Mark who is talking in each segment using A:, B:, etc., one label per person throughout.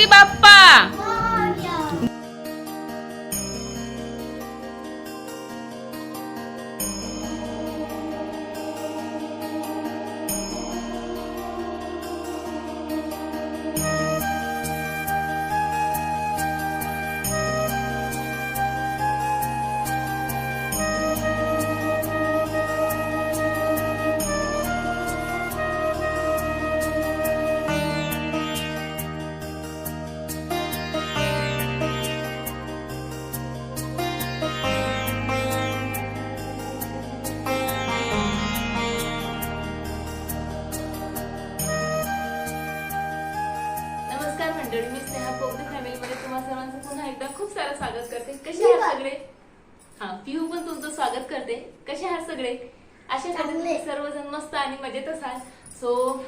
A: गणपती बाप्पा मजेत असाल. सो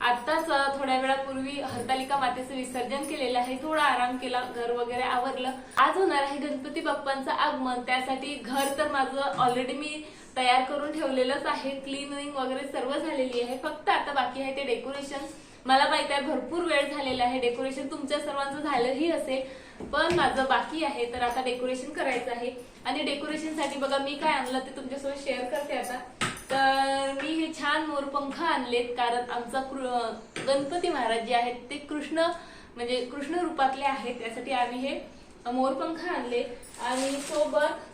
A: आताच थोड्या वेळापूर्वी हरतालिका मातेचं विसर्जन केलेलं आहे. थोडा आराम केला घर वगैरे आवरलं. आज होणार आहे गणपती बाप्पांचं आगमन. त्यासाठी घर तर माझं ऑलरेडी मी तयार करून ठेवलेलंच आहे. क्लिनिंग वगैरे सर्व झालेली आहे. फक्त आता बाकी आहे ते डेकोरेशन मला माहीत आहे भरपूर वेळ झालेला आहे. डेकोरेशन तुमच्या सर्वांचं झालंही असेल. पण माझं बाकी आहे तर आता डेकोरेशन करायचं आहे. आणि डेकोरेशनसाठी बघा मी काय आणलं ते तुमच्यासोबत शेअर करते आता. तर मी हे छान मोरपंख आणलेत कारण आमचा कृ- गणपती महाराज जे आहेत ते कृष्ण म्हणजे कृष्ण रूपातले आहेत. त्यासाठी आम्ही हे मोरपंख आणले. आणि सोबत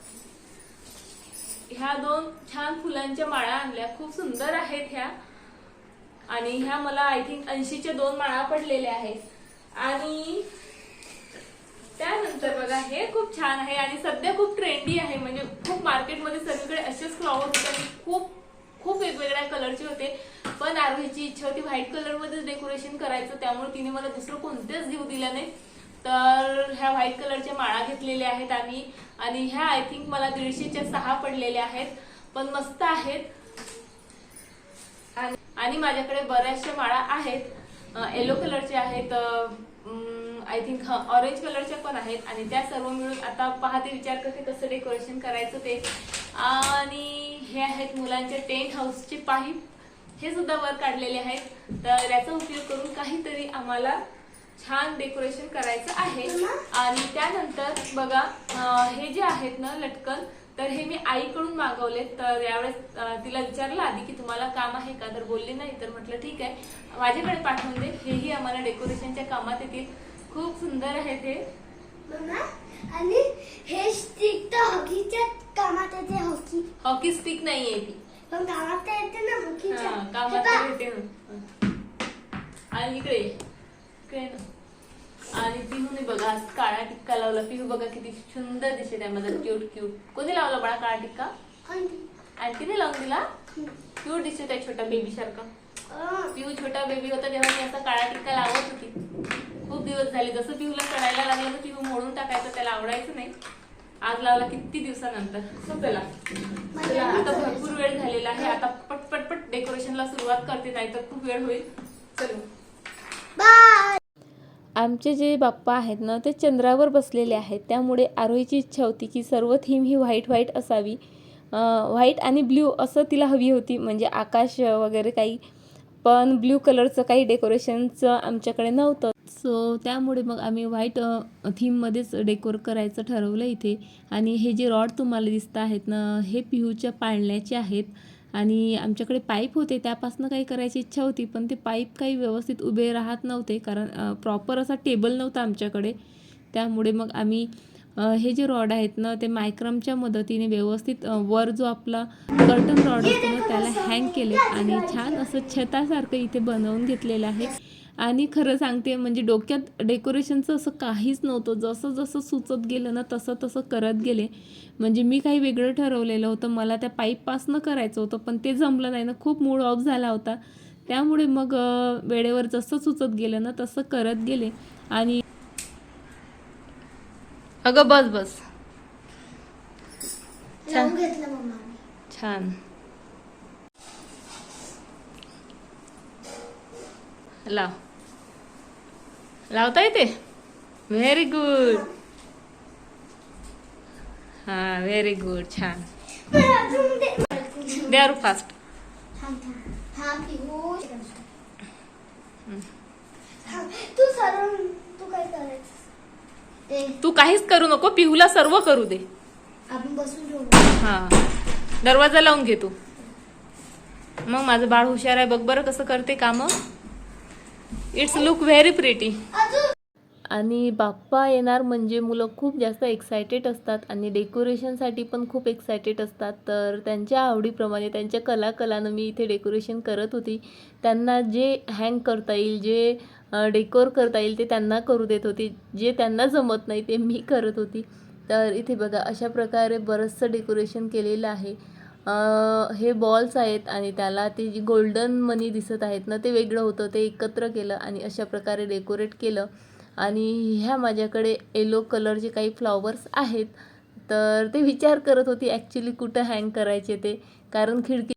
A: ह्या दोन छान फुलांच्या माळा आणल्या. खूप सुंदर आहेत ह्या. आणि ह्या मला आय थिंक ऐंशीच्या दोन माळा पडलेल्या आहेत. आणि त्यानंतर बघा हे खूप छान आहे. आणि सध्या खूप ट्रेंडी आहे. म्हणजे खूप मार्केटमध्ये सगळीकडे असेच फ्लॉवर आणि खूप कलरचे होते. पण आरोहीची इच्छा होती व्हाईट कलर मध्येच डेकोरेशन करायचं. त्यामुळे तिने मला दुसरं कोणतेच घेऊ दिलं नाही. तर ह्या व्हाईट कलरच्या माळा घेतलेल्या आहेत आम्ही. आणि ह्या आय थिंक मला दीडशेच्या सहा पडलेल्या आहेत. पण मस्त आहेत. आणि- आणि माझ्याकडे बऱ्याचशा माळा आहेत. येलो कलरच्या आहेत. आय थिंक ऑरेंज कलरच्या पण आहेत. आणि त्या सर्व मिळून आता पाहते विचार करते कसं डेकोरेशन करायचं ते. आहेत. मुलांचे टेंट हाऊसचे पाईप हे सुद्धा वर काढलेले आहेत. तर याचा उपयोग करून काहीतरी आम्हाला छान डेकोरेशन करायचं आहे. आणि त्यानंतर बघा हे जे आहेत ना लटकन तर हे मी आईकडून मागवले तर यावेळेस तिला विचारलं आधी की तुम्हाला काम आहे का? तर बोलली नाही. तर म्हटलं ठीक आहे. माझ्याकडे पाठवून दे. हेही आम्हाला डेकोरेशनच्या कामात येतील. खूप सुंदर आहेत हे
B: आणि हे स्टिक तर येते हॉकी
A: स्टिक नाहीये ती.
B: पण तर येते ना हॉकीच्या
A: हा, कामात. येते ना. आणि इकडे इकडे ना. आणि पिहूने बघा आज काळा टिक्का लावला. पिहू बघा किती सुंदर दिसते त्यामध्ये क्यूट क्यूट कोणी लावला बाळा काळा टिक्का?
B: आणि-
A: आंटीने लावून दिला? क्यूट दिसते त्या छोट्या बेबी सारखा.
B: अं,
A: पिहू छोटा बेबी होता तेव्हा मी असा काळा टिक्का लावत होती. खूप दिवस झाले. जसं पिहूला कळायला लागलं तर पिहू मोडून टाकायचं त्याला आवडायचं नाही. आज लावला किती दिवसानंतर? So चला चला आता भरपूर वेळ झालेला आहे. आता पटपट पट डेकोरेशनला सुरुवात करते नाहीतर खूप वेळ होईल. चलो.
B: बाय
C: आमचे जे बाप्पा आहेत ना ते चंद्रावर बसलेले आहेत. त्यामुळे आरोहीची इच्छा होती की सर्व थीम ही व्हाईट व्हाईट असावी. व्हाईट आणि ब्ल्यू असं तिला हवी होती. म्हणजे आकाश वगैरे काही पण ब्ल्यू कलरचं काही डेकोरेशनचं आमच्याकडे नव्हतं. सो त्यामुळे मग आम्ही व्हाईट थीममध्येच डेकोर करायचं ठरवलं इथे. आणि हे जे रॉड तुम्हाला दिसत आहेत ना हे पिहूच्या पाळण्याचे आहेत. आणि आमच्याकडे पाईप होते त्यापासून काही करायची इच्छा होती पण ते पाईप काही व्यवस्थित उभे राहत नव्हते कारण प्रॉपर असा टेबल नव्हता आमच्याकडे. त्यामुळे मग आम्ही हे जे रॉड आहेत ना ते मायक्रमच्या मदतीने व्यवस्थित वर जो आपला कर्टन रॉड असतो ना त्याला हँग केले. आणि छान असं छतासारखं इथे बनवून घेतलेलं आहे. आणि खरं सांगते म्हणजे डोक्यात डेकोरेशनचं असं काहीच नव्हतं. जसं जसं सुचत गेलं ना तसं तसं करत गेले. म्हणजे मी काही वेगळं ठरवलेलं होतं. मला त्या पाईपपासनं करायचं होतं पण ते जमलं नाही ना. खूप मूड ऑफ झाला होता. त्यामुळे मग वेळेवर जसं सुचत गेलं ना तसं करत गेले. आणि
A: अगं बस बस.
B: मम्मा
A: छान. लाव. लावता येते व्हेरी गुड हा व्हेरी गुड छान.
B: मला अजून दे.
A: दे आरू फास्ट.
B: तू तू काय ते
A: तू काहीच करू नको पिहूला सर्व करू दे.
B: आपण बसून ठेवू
A: हा. दरवाजा लावून घे तू. मग माझं बाळ हुशार आहे बघ बरं कसं करते काम. इट्स लुक व्हेरी प्रिटी
C: आणि बाप्पा येणार म्हणजे मुलं खूप जास्त एक्सायटेड असतात आणि डेकोरेशनसाठी पण खूप एक्सायटेड असतात. तर त्यांच्या आवडीप्रमाणे त्यांच्या कला कलानं मी इथे डेकोरेशन करत होती. त्यांना जे हँग करता येईल जे डेकोर करता येईल ते त्यांना करू देत होती. जे त्यांना जमत नाही ते मी करत होती. तर इथे बघा अशा प्रकारे बरंचसं डेकोरेशन केलेलं आहे. हे बॉल्स आहेत आणि त्याला ते जी गोल्डन मनी दिसत आहेत ना ते वेगळं होतं ते एकत्र केलं आणि अशा प्रकारे डेकोरेट केलं. आणि ह्या माझ्याकडे येलो कलरचे काही फ्लॉवर्स आहेत. तर ते विचार करत होती ॲक्च्युली कुठं हँग करायचे ते. कारण खिडकी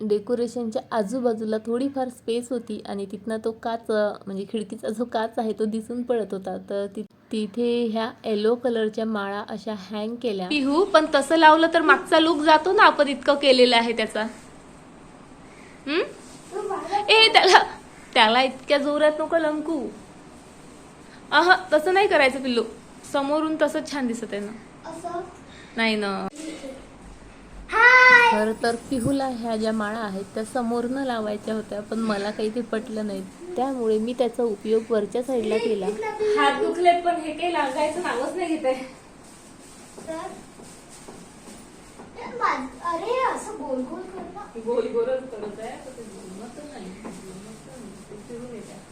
C: डेकोरेशनच्या आजूबाजूला थोडीफार स्पेस होती आणि तिथनं तो काच म्हणजे खिडकीचा जो काच आहे तो दिसून पडत होता. तर ति तिथे ह्या येलो कलरच्या माळा अशा हँग केल्या.
A: पिहू पण तसं लावलं तर मागचा लुक जातो ना? आपण इतकं केलेलं आहे त्याचा. हम्म ए त्याला त्याला इतक्या जोरात नको लंकू अह तसं नाही करायचं पिल्लू. समोरून तसंच छान दिसत आहे ना?
B: असं
A: नाही ना.
B: हाय
C: खरं तर पिहूला ह्या ज्या माळा आहेत त्या समोरनं लावायच्या होत्या पण मला काही ते पटलं नाही. त्यामुळे मी त्याचा उपयोग वरच्या साईडला केला
A: हात दुखलेत पण हे काही लागायचं नावच नाही घेत आहे
B: अरे असं गोल गोल कर ना
A: गोल गोलच करत आहे तर ते जमतच नाही. जमतच नाही. ते फिरून येत आहे.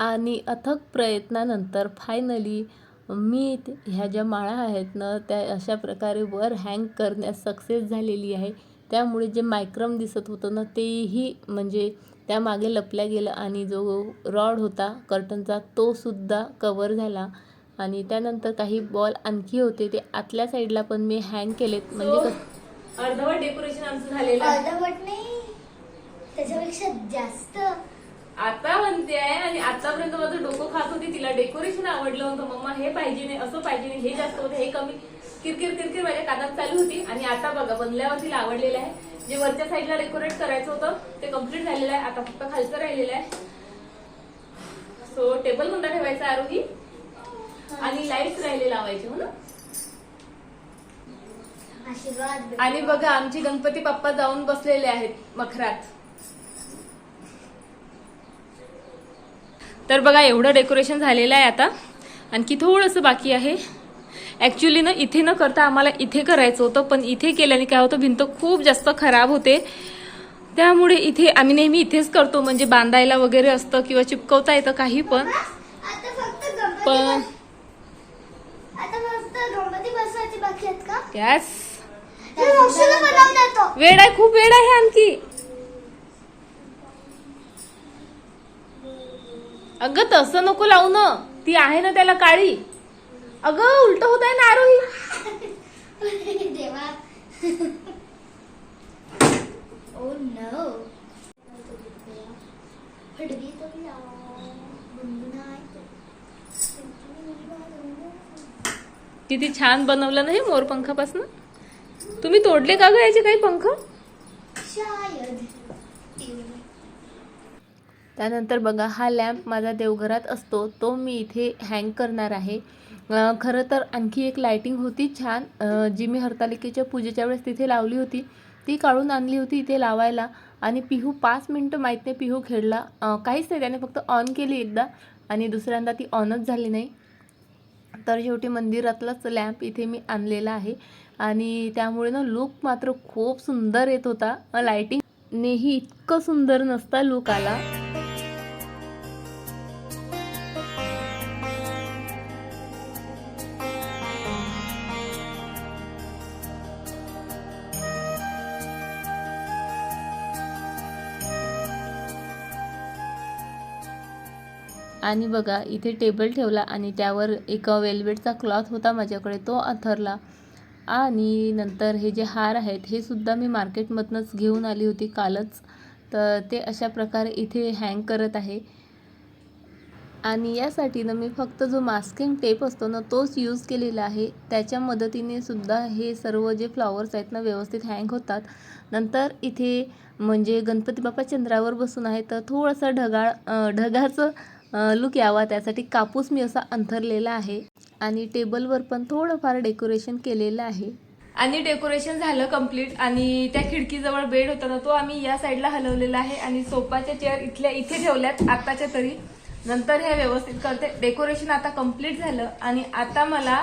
C: आणि अथक प्रयत्नानंतर फायनली मी ते- ह्या ज्या माळा आहेत ना त्या अशा प्रकारे वर हँग करण्यास सक्सेस झालेली आहे त्यामुळे जे मायक्रम दिसत होतं ना तेही म्हणजे त्यामागे लपल्या गेलं आणि जो रॉड होता कर्टनचा तो सुद्धा कवर झाला. आणि त्यानंतर काही बॉल आणखी होते ते आतल्या साईडला पण मी हँग केलेत. म्हणजे
A: अर्धवट डेकोरेशन आमचं झालेलं.
B: अर्धवट नाही त्याच्यापेक्षा जास्त.
A: आता म्हणते आहे आणि आतापर्यंत माझं डोकं खात होती तिला डेकोरेशन आवडलं होतं. मम्मा हे पाहिजे नाही असं पाहिजे नाही हे जास्त होतं हे कमी. किरकिर किरकिर माझ्या कानात चालू होती. आणि आता बघा बनल्यावर तिला आवडलेलं आहे. जे वरच्या साईडला डेकोरेट करायचं होतं ते कंप्लीट झालेलं आहे. आता फक्त खालचं राहिलेलं आहे. सो टेबल कोणता ठेवायचा आरोही. आणि लाईट्स राहिले लावायचे हो ना. आणि बघा आमचे गणपती बाप्पा जाऊन बसलेले आहेत मखरात. तर बघा एवढं डेकोरेशन झालेलं आहे आता. आणखी थोडंसं बाकी आहे. ॲक्च्युली ना इथे न करता आम्हाला इथे करायचं होतं पण इथे केल्याने काय होतं भिंत खूप जास्त खराब होते. त्यामुळे इथे आम्ही नेहमी इथेच करतो म्हणजे बांधायला वगैरे असतं किंवा चिपकवता येतं काही पण. पण वेळ आहे खूप वेळ आहे आणखी. अगं तसं नको लावू ना. ती आहे ना त्याला काळी. अगं उलट होत आहे ना आरोही
B: देवा. ओ नो तो
A: किती छान बनवलं ना हे मोरपंखापासून तुम्ही तोडले का ग याचे काही पंख?
B: शायद.
C: त्यानंतर बघा हा लॅम्प माझा देवघरात असतो. तो मी इथे हँग करणार आहे. खरं तर आणखी एक लायटिंग होती छान. जी मी हरतालिकेच्या पूजेच्या वेळेस तिथे लावली होती ती काढून आणली होती इथे लावायला. आणि पिहू पाच मिनटं माहीत नाही पिहू खेळला. काहीच नाही त्याने फक्त ऑन केली एकदा आणि दुसऱ्यांदा ती ऑनच झाली नाही. तर शेवटी मंदिरातलाच लॅम्प इथे मी आणलेला आहे. आणि त्यामुळे ना लुक मात्र खूप सुंदर येत होता. लायटिंगनेही इतकं सुंदर नसता लुक आला. आणि बघा इथे टेबल ठेवला आणि त्यावर एक वेल्वेटचा क्लॉथ होता माझ्याकडे तो अथरला. आणि नंतर हे जे हार आहेत हे सुद्धा मी मार्केटमधनंच घेऊन आली होती कालच. तर ते अशा प्रकारे इथे हँग करत आहे. आणि यासाठी ना मी फक्त जो मास्किंग टेप असतो ना तोच यूज केलेला आहे. त्याच्या मदतीने सुद्धा हे सर्व जे फ्लॉवर्स आहेत ना व्यवस्थित हँग होतात. नंतर इथे म्हणजे गणपती बाप्पा चंद्रावर बसून आहे तर थोडंसं ढगाळ ढगाचं लुक यावा. त्यासाठी कापूस मी असा अंथरलेला आहे आणि टेबलवर पण थोडंफार डेकोरेशन केलेलं आहे.
A: आणि डेकोरेशन झालं कंप्लीट आणि त्या खिडकीजवळ बेड होता ना तो आम्ही या साईडला हलवलेला आहे आणि सोफाच्या चेअर इथल्या इथे ठेवल्यात आताच्या तरी. नंतर हे व्यवस्थित करते. डेकोरेशन आता कंप्लीट झालं आणि आता मला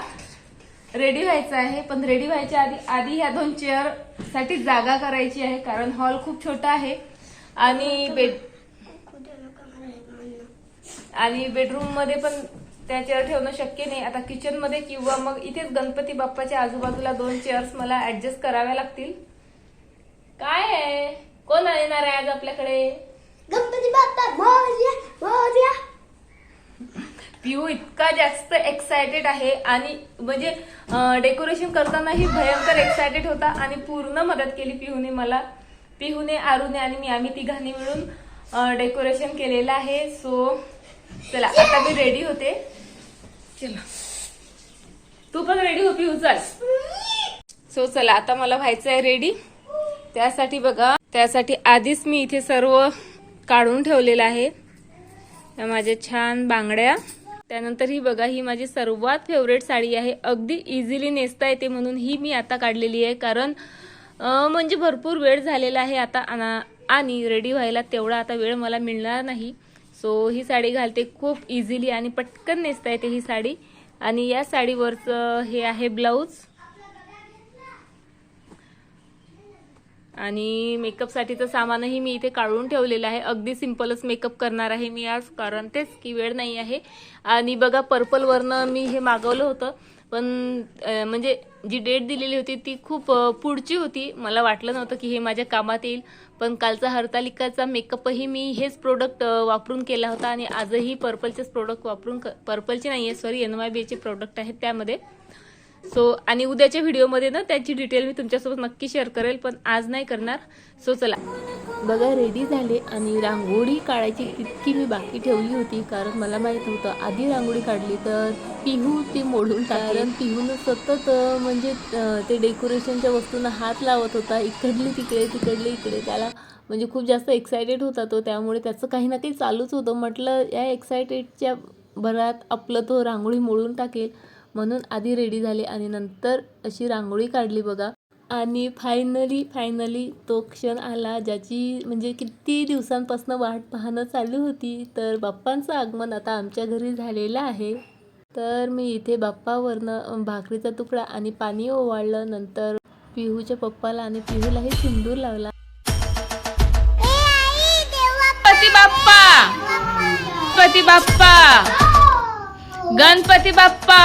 A: रेडी व्हायचं आहे. पण रेडी व्हायच्या आधी आधी ह्या दोन चेअरसाठी जागा करायची आहे कारण हॉल खूप छोटा आहे. आणि बेड आणि बेडरूममध्ये पण त्या चेअर ठेवणं शक्य नाही. आता किचनमध्ये किंवा मग इथेच गणपती बाप्पाच्या आजूबाजूला दोन चेअर्स मला ऍडजस्ट कराव्या लागतील. काय आहे? कोण येणार आहे आज आपल्याकडे?
B: गणपती बाप्पा मोरया मोरया
A: पिऊ इतका जास्त एक्सायटेड आहे आणि म्हणजे डेकोरेशन करतानाही भयंकर एक्सायटेड होता आणि पूर्ण मदत केली पिहूने मला. पिहूने आरूने आणि मी आम्ही तिघांनी मिळून डेकोरेशन केलेलं आहे. सो चला आता मी रेडी होते. चला. तू पण रेडी होती उचल चल. सो चला आता मला व्हायचं आहे रेडी त्यासाठी बघा त्यासाठी आधीच मी इथे सर्व काढून ठेवलेलं आहे. या माझ्या छान बांगड्या. त्यानंतर ही बघा ही माझी सर्वात फेवरेट साडी आहे. अगदी इझिली नेसता येते म्हणून ही मी आता काढलेली आहे. कारण म्हणजे भरपूर वेळ झालेला आहे आता आणि रेडी व्हायला तेवढा आता वेळ मला मिळणार नाही. सो ही साडी घालते खूप इझिली आणि पटकन नेसता येते ही साडी. आणि या साडीवरचं हे आहे ब्लाऊज. आणि मेकअपसाठीचं सामानही मी इथे काढून ठेवलेलं आहे. अगदी सिम्पलच मेकअप करणार आहे मी आज कारण तेच की वेळ नाही आहे. आणि बघा पर्पलवरनं मी हे मागवलं होतं. पण म्हणजे जी डेट दिलेली होती ती खूप पुढची होती. मला वाटलं नव्हतं की हे माझ्या कामात येईल. पण कालचा हरतालिकाचा मेकअपही मी हेच प्रोडक्ट वापरून केला होता आणि आजही पर्पलचेच प्रोडक्ट वापरून क- पर्पलचे नाही आहे सॉरी एन वाय बीचे प्रोडक्ट आहेत त्यामध्ये. सो आणि उद्याच्या व्हिडिओमध्ये ना त्याची डिटेल मी तुमच्यासोबत नक्की शेअर करेल पण आज नाही करणार. सो चला.
C: बघा रेडी झाले आणि रांगोळी काढायची तितकी मी बाकी ठेवली होती कारण मला माहीत होतं आधी रांगोळी काढली तर पिहू ती मोडून कारण पिहून सतत म्हणजे ते डेकोरेशनच्या वस्तूंना हात लावत होता. इकडली तिकडे तिकडले इकडे. त्याला म्हणजे खूप जास्त एक्सायटेड होता तो. त्यामुळे त्याचं काही ना काही चालूच होतं. म्हटलं या एक्सायटेडच्या भरात आपलं तो रांगोळी मोडून टाकेल. म्हणून आधी रेडी झाले आणि नंतर अशी रांगोळी काढली बघा. आणि फायनली फायनली तो क्षण आला ज्याची म्हणजे किती दिवसांपासून वाट पाहणं चालू होती. तर बाप्पांचं आगमन आता आमच्या घरी झालेलं आहे. तर मी इथे बाप्पावरनं भाकरीचा तुकडा आणि पाणी ओवाळलं. नंतर पिहूच्या पप्पाला आणि पिहूलाही सिंदूर लावला.
A: गणपती बाप्पा! गणपती बाप्पा.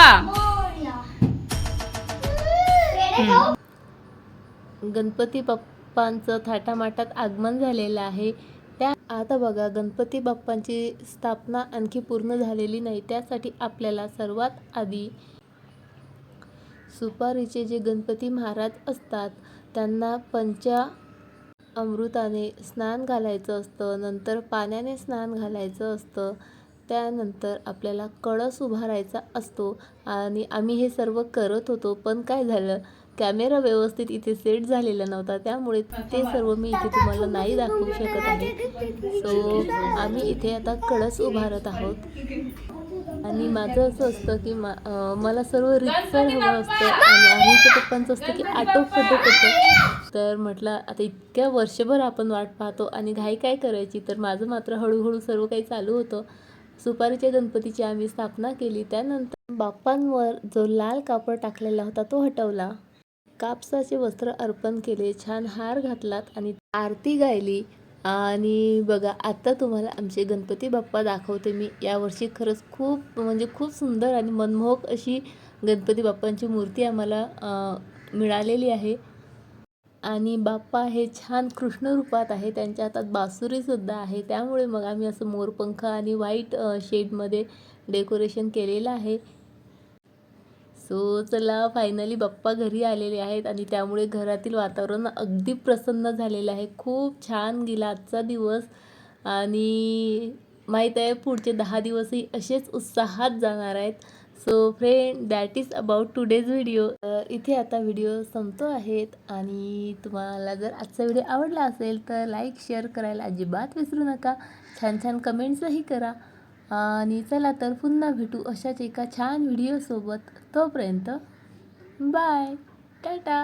A: गणपती
C: बाप्पांचं थाटामाटात आगमन झालेलं आहे. त्या आता बघा गणपती बाप्पांची स्थापना आणखी पूर्ण झालेली नाही. त्यासाठी आपल्याला सर्वात आधी सुपारीचे जे गणपती महाराज असतात त्यांना पंचा अमृताने स्नान घालायचं असतं नंतर पाण्याने स्नान घालायचं असतं त्यानंतर आपल्याला कळस उभारायचा असतो आणि आम्ही हे सर्व करत होतो पण काय झालं? कॅमेरा व्यवस्थित इथे सेट झालेला नव्हता त्यामुळे ते सर्व मी इथे तुम्हाला नाही दाखवू शकत आहे. सो आम्ही इथे आता कळस उभारत आहोत. आणि माझं असं असतं की मा मला सर्व रिक्सर हवं असतं आणि आम्हीच्या पप्पांचं असतं की आटोपटोप होतं तर म्हटलं आता इतक्या वर्षभर आपण वाट पाहतो आणि घाई काय करायची? तर माझं मात्र हळूहळू सर्व काही चालू होतं. सुपारीच्या गणपतीची आम्ही स्थापना केली. त्यानंतर बाप्पांवर जो लाल कापड टाकलेला होता तो हटवला. कापसाचे वस्त्र अर्पण केले छान हार घातलात आणि आरती गायली. आणि बघा आत्ता तुम्हाला आमचे गणपती बाप्पा दाखवते मी. यावर्षी खरंच खूप म्हणजे खूप सुंदर आणि मनमोहक अशी गणपती बाप्पांची मूर्ती आम्हाला मिळालेली आहे. आणि बाप्पा हे छान कृष्ण रूपात आहे. त्यांच्या हातात बासुरीसुद्धा आहे. त्यामुळे मग आम्ही असं मोरपंख आणि व्हाईट शेडमध्ये डेकोरेशन केलेलं आहे. सो चला फायनली बाप्पा घरी आलेले आहेत आणि त्यामुळे घरातील वातावरण अगदी प्रसन्न झालेलं आहे. खूप छान गेला आजचा दिवस. आणि माहीत आहे पुढचे दहा दिवसही असेच उत्साहात जाणार आहेत. So friend that is about today's video इथे आता व्हिडिओ संपतो आहेत. आणि तुम्हाला जर आजचा व्हिडिओ आवडला असेल तर लाईक शेअर करायला अजिबात विसरू नका. छान छान कमेंट्सही करा. आणि चला तर पुन्हा भेटू अशाच एका छान व्हिडिओसोबत तोपर्यंत बाय टाटा